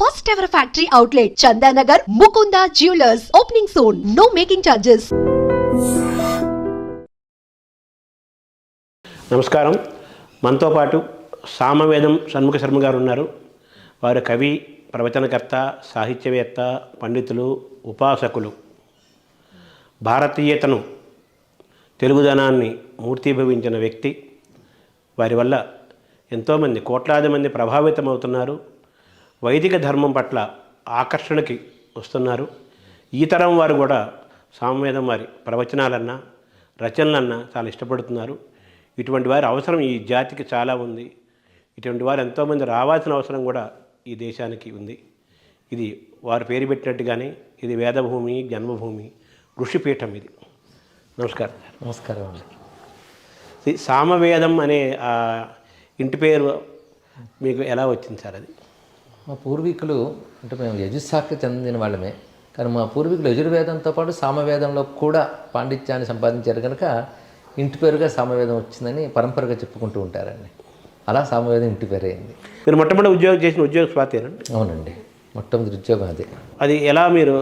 First ever factory outlet Chandanagar Mukunda jewellers opening soon no making charges నమస్కారం. మనతో పాటు సామవేదం షణ్ముఖ శర్మ గారు ఉన్నారు. వారు కవి ప్రవచనకర్త సాహిత్యవేత్త పండితులు ఉపాసకులు. భారతీయతను తెలుగుదనాన్ని మూర్తీభవించిన వ్యక్తి. వారి వల్ల ఎంతోమంది కోట్లాది మంది ప్రభావితమవుతున్నారు. వైదిక ధర్మం పట్ల ఆకర్షణకి వస్తున్నారు. ఈ తరం వారు కూడా సామవేదం వారి ప్రవచనాలన్నా రచనలన్నా చాలా ఇష్టపడుతున్నారు. ఇటువంటి వారి అవసరం ఈ జాతికి చాలా ఉంది. ఇటువంటి వారు ఎంతోమంది రావాల్సిన అవసరం కూడా ఈ దేశానికి ఉంది. ఇది వారు పేరు పెట్టినట్టుగానే ఇది వేదభూమి జన్మభూమి ఋషిపీఠం ఇది. నమస్కారం. నమస్కారం అండి. సామవేదం అనే ఇంటి పేరు మీకు ఎలా వచ్చింది సార్ అది? మా పూర్వీకులు అంటే మేము యజుశాఖకి చెందిన వాళ్ళమే కానీ మా పూర్వీకులు యజుర్వేదంతో పాటు సామవేదంలో కూడా పాండిత్యాన్ని సంపాదించారు కనుక ఇంటి పేరుగా సామవేదం వచ్చిందని పరంపరగా చెప్పుకుంటూ ఉంటారండి. అలా సామవేదం ఇంటి పేరు అయింది మీరు మొట్టమొదటి ఉద్యోగం చేసిన ఉద్యోగం స్వాతేనండి అవునండి. మొట్టమొదటి ఉద్యోగం అదే. అది ఎలా మీరు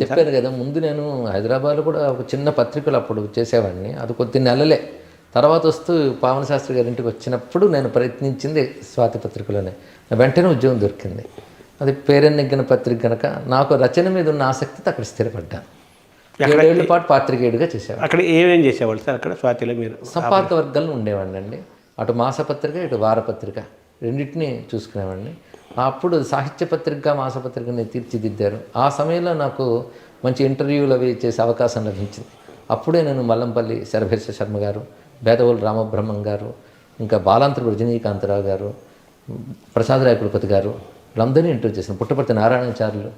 చెప్పాను కదా ముందు నేను హైదరాబాద్లో కూడా ఒక చిన్న పత్రికలు అప్పుడు చేసేవాడిని. అది కొద్ది నెలలే. తర్వాత వస్తూ పావన శాస్త్రి గారి ఇంటికి వచ్చినప్పుడు నేను ప్రయత్నించింది స్వాతి పత్రికలోనే. వెంటనే ఉద్యోగం దొరికింది. అది పేరెన్నెగ్గిన పత్రిక కనుక నాకు రచన మీద ఉన్న ఆసక్తితో అక్కడ స్థిరపడ్డాను ఏడేళ్ళ పాటు పాత్రికేయుడిగా చేసేవాడిని. అక్కడ ఏమేం చేసేవాళ్ళు సార్ అక్కడ? స్వాతిలో మీరు సంపాదక వర్గాల్లో ఉండేవాడిని అండి. అటు మాసపత్రిక ఇటు వారపత్రిక రెండింటిని చూసుకునేవాడిని. అప్పుడు సాహిత్య పత్రిక మాసపత్రికని తీర్చిదిద్దారు. ఆ సమయంలో నాకు మంచి ఇంటర్వ్యూలు అవి చేసే అవకాశం లభించింది. అప్పుడే నేను మల్లంపల్లి శరభేశ శర్మ గారు బేదవోలు రామబ్రహ్మం గారు ఇంకా బాలాంతరు రజనీకాంతరావు గారు ప్రసాదరాయ కులపతి గారు వీళ్ళందరినీ ఇంటర్వ్యూ చేసిన పుట్టపర్తి నారాయణాచార్యులు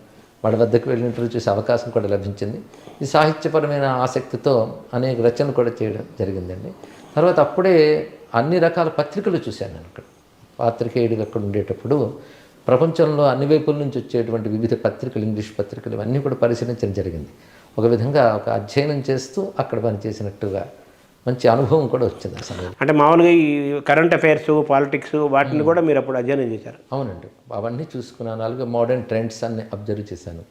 వాళ్ళ వద్దకు వెళ్ళి ఇంటర్వ్యూ చేసే అవకాశం కూడా లభించింది. ఈ సాహిత్యపరమైన ఆసక్తితో అనేక రచనలు కూడా చేయడం జరిగిందండి. తర్వాత అప్పుడే అన్ని రకాల పత్రికలు చూశాను నేను అక్కడ. పాత్రికేయుడిగా అక్కడ ఉండేటప్పుడు ప్రపంచంలో అన్ని వైపుల నుంచి వచ్చేటువంటి వివిధ పత్రికలు ఇంగ్లీష్ పత్రికలు ఇవన్నీ కూడా పరిశీలించడం జరిగింది. ఒక విధంగా ఒక అధ్యయనం చేస్తూ అక్కడ పనిచేసినట్టుగా మంచి అనుభవం కూడా వచ్చింది ఆ సమయంలో అంటే మామూలుగా ఈ కరెంట్ అఫైర్స్ పాలిటిక్స్ వాటిని కూడా మీరు అప్పుడు అధ్యయనం చేశారు. అవునండి. అవన్నీ చూసుకున్నాను అలాగే మోడర్న్ ట్రెండ్స్ అన్ని అబ్జర్వ్ చేశాను.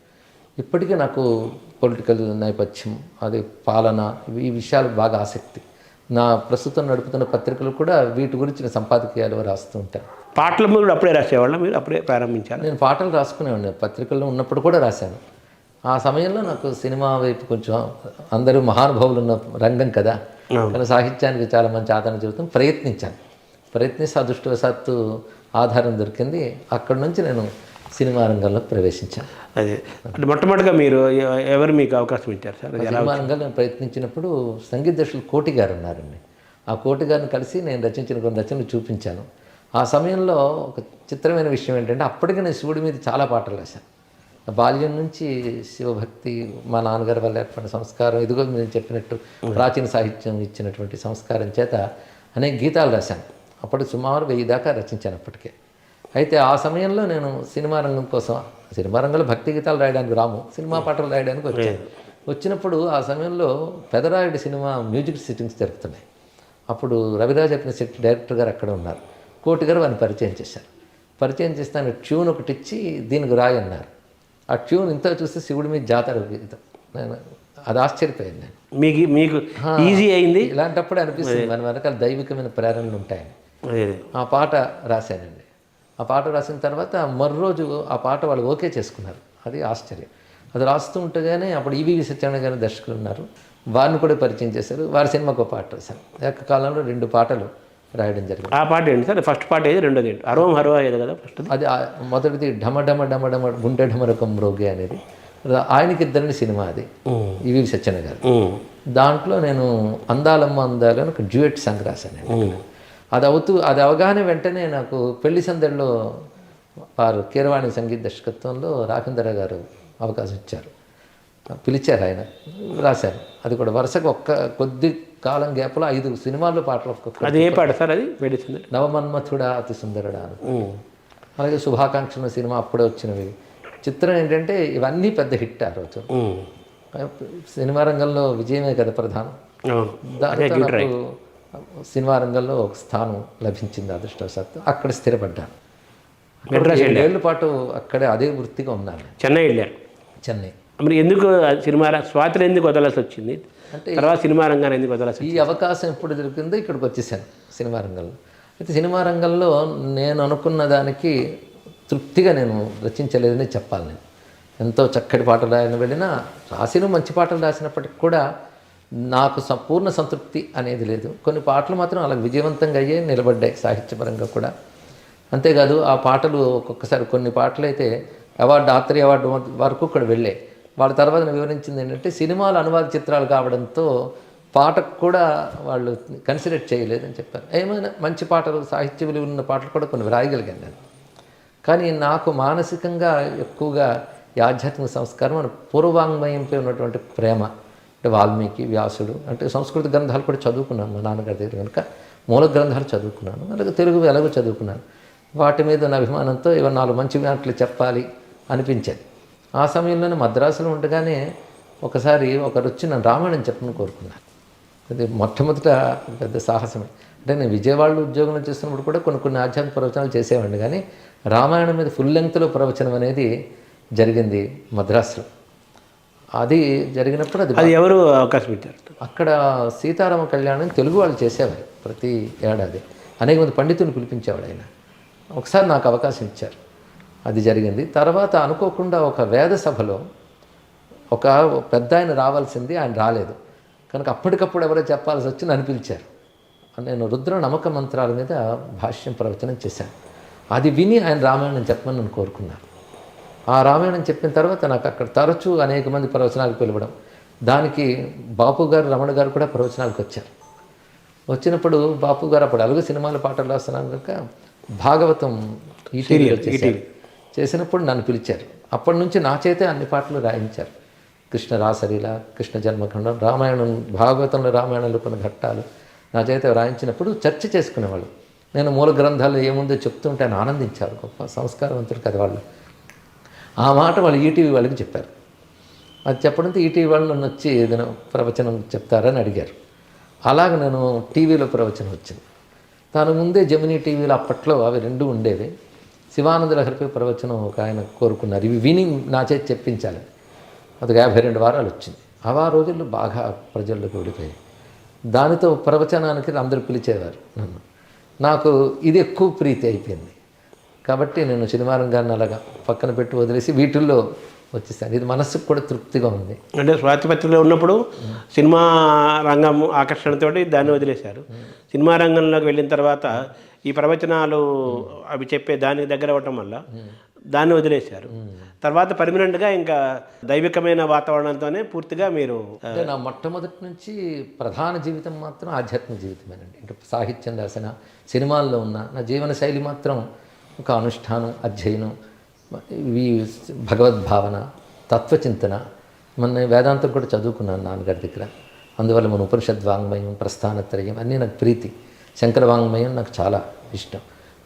ఇప్పటికీ నాకు పొలిటికల్ నేపథ్యం అది పాలన ఈ విషయాలు బాగా ఆసక్తి. నా ప్రస్తుతం నడుపుతున్న పత్రికలు కూడా వీటి గురించిన సంపాదకీయాలు రాస్తూ ఉంటాను పాటలు మీరు అప్పుడే రాసేవాళ్ళం మీరు? అప్పుడే ప్రారంభించారు? నేను పాటలు రాసుకునేవాడిని. పత్రికల్లో ఉన్నప్పుడు కూడా రాశాను. ఆ సమయంలో నాకు సినిమా వైపు కొంచెం అందరూ మహానుభావులు ఉన్న రంగం కదా. కానీ సాహిత్యానికి చాలా మంచి ఆదరణ జరుగుతుంది ప్రయత్నించాను. ప్రయత్నిస్తే అదృష్టవశాత్తు ఆధారం దొరికింది. అక్కడి నుంచి నేను సినిమా రంగంలో ప్రవేశించాను. అదే. అంటే మొట్టమొదటిగా మీరు ఎవరు మీకు అవకాశం ఇచ్చారు సార్? సినిమా రంగంలో నేను ప్రయత్నించినప్పుడు సంగీత దర్శకులు కోటి గారు ఉన్నారండి. ఆ కోటి గారిని కలిసి నేను రచించిన కొన్ని రచనలు చూపించాను. ఆ సమయంలో ఒక చిత్రమైన విషయం ఏంటంటే అప్పటికి నేను శివుడి మీద చాలా పాటలు రాశాను. బాల్యం నుంచి శివభక్తి మా నాన్నగారి వల్ల ఏర్పడిన సంస్కారం ఇదిగో మీరు చెప్పినట్టు ప్రాచీన సాహిత్యం ఇచ్చినటువంటి సంస్కారం చేత అనేక గీతాలు రాశాను. అప్పటికి సుమారు వెయ్యి దాకా రచించాను అప్పటికే. అయితే ఆ సమయంలో నేను సినిమా రంగం కోసం సినిమా రంగంలో భక్తి గీతాలు రాయడానికి రాము సినిమా పాటలు రాయడానికి వచ్చాను. వచ్చినప్పుడు ఆ సమయంలో పెదరాయుడు సినిమా మ్యూజిక్ సిట్టింగ్స్ జరుగుతున్నాయి. అప్పుడు రవిరాజ్ అగ్నిశెట్టి డైరెక్టర్ గారు అక్కడ ఉన్నారు. కోటి గారు వారిని పరిచయం చేశారు. పరిచయం చేస్తే ఆయన ట్యూన్ ఒకటి ఇచ్చి దీనికి రాయి అన్నారు ఆ ట్యూన్ ఇంత చూస్తే శివుడి మీద జాతర గీతం నేను అది ఆశ్చర్యపోయాను నేను. మీకు మీకు ఈజీ అయింది? ఇలాంటప్పుడు అనిపిస్తుంది మన వెనకాల దైవికమైన ప్రేరణలు ఉంటాయని. ఆ పాట రాశానండి. ఆ పాట రాసిన తర్వాత మర్రోజు ఆ పాట వాళ్ళు ఓకే చేసుకున్నారు. అది ఆశ్చర్యం. అది రాస్తూ ఉంటేగానే అప్పుడు ఈవీవి సత్యనారాయణ గారి దర్శకులు ఉన్నారు. వారిని కూడా పరిచయం చేశారు. వారి సినిమాకు పాట రాశాను ఏకకాలంలో రెండు పాటలు రాయడం జరిగింది. ఆ పాట ఏంటి సార్? ఫస్ట్ పాట ఏది? రెండోది ఏంటి? అరవం హరవ ఏది కదా ఫస్ట్ అది? మొదటిది ఢమ ఢమ ఢమ ఢమ గుండె ఢమరకం రోగి అనేది. ఆయనకి ఇద్దరిని సినిమా అది. ఈవీవి సత్యనారాయణ గారు. దాంట్లో నేను అందాలమ్మ అందాలు అని ఒక డ్యూయట్ సాంగ్ రాశాను అది అవుతూ అది అవగానే వెంటనే నాకు పెళ్ళి సందడిలో వారు కీరవాణి సంగీత దర్శకత్వంలో రాఘవేంద్ర గారు అవకాశం ఇచ్చారు. పిలిచారు ఆయన రాశారు. అది కూడా వరుసగా ఒక్క కొద్ది కాలం గ్యాప్లో ఐదు సినిమాల్లో పాటలు అది ఏ పాట సార్ అది నవమన్మథుడా అతి సుందరుడా అలాగే శుభాకాంక్షల సినిమా అప్పుడే వచ్చినవి. చిత్రం ఏంటంటే ఇవన్నీ పెద్ద హిట్ ఆ రోజు. సినిమా రంగంలో విజయమే కదా ప్రధానం. అవును. దాంతో నాకు సినిమా రంగంలో ఒక స్థానం లభించింది అదృష్టవశాత్తు. అక్కడ స్థిరపడ్డాను. ఏళ్ళ పాటు అక్కడే అదే వృత్తిగా ఉన్నాను చెన్నై వెళ్ళారు. చెన్నై. మరి ఎందుకు సినిమా స్వాతిని ఎందుకు వదలాల్సి వచ్చింది? తర్వాత సినిమా రంగాన్ని ఎందుకు వదలాల్సి ఈ అవకాశం ఎప్పుడు దొరికిందో ఇక్కడికి వచ్చేసాను సినిమా రంగంలో. అయితే సినిమా రంగంలో నేను అనుకున్న దానికి తృప్తిగా నేను రచించలేదని చెప్పాలి నేను. ఎంతో చక్కటి పాటలు రాయని వెళ్ళినా రాసిన మంచి పాటలు రాసినప్పటికి కూడా నాకు సంపూర్ణ సంతృప్తి అనేది లేదు. కొన్ని పాటలు మాత్రం అలా విజయవంతంగా అయ్యే నిలబడ్డాయి సాహిత్యపరంగా కూడా. అంతేకాదు ఆ పాటలు ఒక్కొక్కసారి కొన్ని పాటలు అయితే అవార్డు ఆత్రి అవార్డు వరకు కూడా వెళ్ళాయి. వాళ్ళ తర్వాత వివరించింది ఏంటంటే సినిమాలు అనువాద చిత్రాలు కావడంతో పాటకు కూడా వాళ్ళు కన్సిడర్ చేయలేదని చెప్పారు. ఏమైనా మంచి పాటలు సాహిత్య విలువ ఉన్న పాటలు కూడా కొన్ని వ్రాయగలిగాను నేను. కానీ నాకు మానసికంగా ఎక్కువగా ఈ ఆధ్యాత్మిక సంస్కారం పూర్వాంగ్మయంపై ఉన్నటువంటి ప్రేమ అంటే వాల్మీకి వ్యాసుడు అంటే సంస్కృత గ్రంథాలు కూడా చదువుకున్నాను మా నాన్నగారి దగ్గర కనుక. మూల గ్రంథాలు చదువుకున్నాను అలాగే తెలుగు ఎలాగో చదువుకున్నాను. వాటి మీద ఉన్న అభిమానంతో ఇవన్న నాలుగు మంచి మాటలు చెప్పాలి అనిపించేది. ఆ సమయంలోనే మద్రాసులో ఉండగానే ఒకసారి ఒకరు వచ్చి నన్ను రామాయణం చెప్పని కోరుకున్నారు. అది మొట్టమొదట పెద్ద సాహసమే. అంటే నేను విజయవాడలో ఉద్యోగంలో చేస్తున్నప్పుడు కూడా కొన్ని కొన్ని ఆధ్యాత్మిక ప్రవచనాలు చేసేవాడిని. కానీ రామాయణం మీద ఫుల్ లెంగ్త్లో ప్రవచనం అనేది జరిగింది మద్రాసులో. అది జరిగినప్పుడు అది అది ఎవరు అవకాశం ఇచ్చారు అక్కడ సీతారామ కళ్యాణం తెలుగు వాళ్ళు చేసేవారు ప్రతి ఏడాది. అనేక మంది పండితులు పిలిపించేవాడు ఆయన. ఒకసారి నాకు అవకాశం ఇచ్చారు. అది జరిగింది. తర్వాత అనుకోకుండా ఒక వేద సభలో ఒక పెద్ద ఆయన రావాల్సింది ఆయన రాలేదు. కనుక అప్పటికప్పుడు ఎవరో చెప్పాల్సి వచ్చి నన్ను పిలిచారు. నేను రుద్ర నమ్మక మంత్రాల మీద భాష్యం ప్రవచనం చేశాను. అది విని ఆయన రామాయణం చెప్పమని నన్ను కోరుకున్నారు. ఆ రామాయణం చెప్పిన తర్వాత నాకు అక్కడ తరచూ అనేక మంది ప్రవచనాలకు పిలవడం దానికి బాపు గారు రమణ గారు కూడా ప్రవచనాలకు వచ్చారు. వచ్చినప్పుడు బాపు గారు అప్పుడు అలుగు సినిమాల పాటలు రాస్తున్నాను కనుక భాగవతం ఈటీవీలో చేశారు. చేసినప్పుడు నన్ను పిలిచారు. అప్పటి నుంచి నా చేతే అన్ని పాటలు రాయించారు. కృష్ణ రాసలీల కృష్ణ జన్మఖండం రామాయణం భాగవతంలో రామాయణంలో కొన్ని ఘట్టాలు నా చేత రాయించినప్పుడు చర్చ చేసుకునేవాళ్ళు. నేను మూల గ్రంథాలు ఏముందో చెప్తుంటే ఆయన ఆనందించారు. గొప్ప సంస్కారవంతుడు కదా వాళ్ళు. ఆ మాట వాళ్ళు ఈటీవీ వాళ్ళకి చెప్పారు. అది చెప్పడంతో ఈటీవీ వాళ్ళు నన్ను వచ్చి ఏదైనా ప్రవచనం చెప్తారని అడిగారు. అలాగ నేను టీవీలో ప్రవచనం వచ్చింది. దాని ముందే జమినీ టీవీలో అప్పట్లో అవి రెండు ఉండేవి. శివానంద లహరిపై ప్రవచనం ఒక ఆయన కోరుకున్నారు. ఇవి విని నా చేతి చెప్పించాలి. అది యాభై రెండు వారాలు వచ్చింది. అవి ఆ రోజుల్లో బాగా ప్రజల్లోకి వెళ్ళిపోయాయి దానితో ప్రవచనానికి అందరూ పిలిచేవారు నన్ను. నాకు ఇది ఎక్కువ ప్రీతి అయిపోయింది. కాబట్టి నేను సినిమా రంగాన్ని అలాగా పక్కన పెట్టి వదిలేసి వీటిల్లో వచ్చేసాను. ఇది మనస్సుకు కూడా తృప్తిగా ఉంది. అంటే స్వాతి పత్రికలో ఉన్నప్పుడు సినిమా రంగం ఆకర్షణతోటి దాన్ని వదిలేశారు. సినిమా రంగంలోకి వెళ్ళిన తర్వాత ఈ ప్రవచనాలు అవి చెప్పే దానికి దగ్గర అవ్వటం వల్ల దాన్ని వదిలేశారు. తర్వాత పర్మనెంట్గా ఇంకా దైవికమైన వాతావరణంతోనే పూర్తిగా మీరు నా మొట్టమొదటి నుంచి ప్రధాన జీవితం మాత్రం ఆధ్యాత్మిక జీవితమేనండి. అంటే సాహిత్యం రాసిన సినిమాల్లో ఉన్న నా జీవన శైలి మాత్రం ఒక అనుష్ఠానం అధ్యయనం ఇవి భగవద్భావన తత్వచింతన. మొన్న వేదాంతం కూడా చదువుకున్నాను నాన్నగారి దగ్గర. అందువల్ల మన ఉపనిషద్ వాంగ్మయం ప్రస్థానత్రయం అన్నీ నాకు ప్రీతి. శంకర వాంగ్మయం నాకు చాలా ఇష్టం.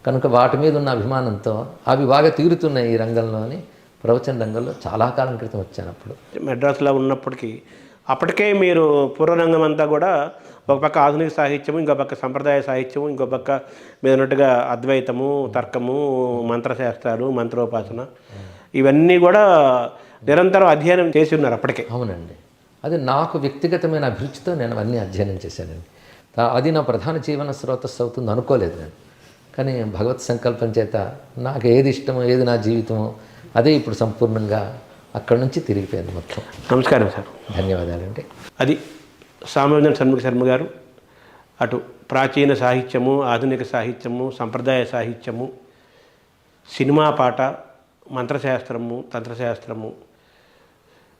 కనుక వాటి మీద ఉన్న అభిమానంతో అవి బాగా తీరుతున్నాయి ఈ రంగంలోని ప్రవచన రంగంలో చాలా కాలం క్రితం వచ్చాను అప్పుడు. మెడ్రాస్లో ఉన్నప్పటికీ అప్పటికే మీరు పూర్వరంగం అంతా కూడా ఒక పక్క ఆధునిక సాహిత్యము ఇంకో పక్క సంప్రదాయ సాహిత్యము ఇంకో పక్క మీద ఉన్నట్టుగా అద్వైతము తర్కము మంత్రశాస్త్రాలు మంత్రోపాసన ఇవన్నీ కూడా నిరంతరం అధ్యయనం చేసి ఉన్నారు అప్పటికే. అవునండి. అది నాకు వ్యక్తిగతమైన అభిరుచితో నేను అవన్నీ అధ్యయనం చేశానండి. అది నా ప్రధాన జీవన స్రోతస్సు అవుతుంది అనుకోలేదు నేను. కానీ భగవత్ సంకల్పం చేత నాకు ఏది ఇష్టమో ఏది నా జీవితమో అదే ఇప్పుడు సంపూర్ణంగా అక్కడి నుంచి తిరిగిపోయింది మొత్తం. నమస్కారం సార్. ధన్యవాదాలండి అది సామవేంద్ర షణ్ముఖ శర్మ గారు అటు ప్రాచీన సాహిత్యము ఆధునిక సాహిత్యము సంప్రదాయ సాహిత్యము సినిమా పాట మంత్రశాస్త్రము తంత్రశాస్త్రము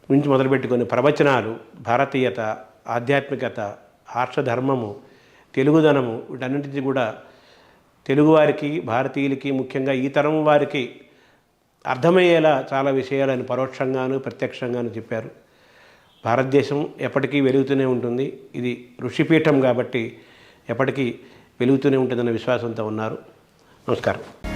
నుంచి మొదలుపెట్టుకొని ప్రవచనాలు భారతీయత ఆధ్యాత్మికత ఆర్షధర్మము తెలుగుదనము వీటన్నింటినీ కూడా తెలుగువారికి భారతీయులకి ముఖ్యంగా ఈ తరం వారికి అర్థమయ్యేలా చాలా విషయాలను పరోక్షంగాను ప్రత్యక్షంగాను చెప్పారు. భారతదేశం ఎప్పటికీ వెలుగుతూనే ఉంటుంది. ఇది ఋషిపీఠం కాబట్టి ఎప్పటికీ వెలుగుతూనే ఉంటుందన్న విశ్వాసంతో ఉన్నారు. నమస్కారం.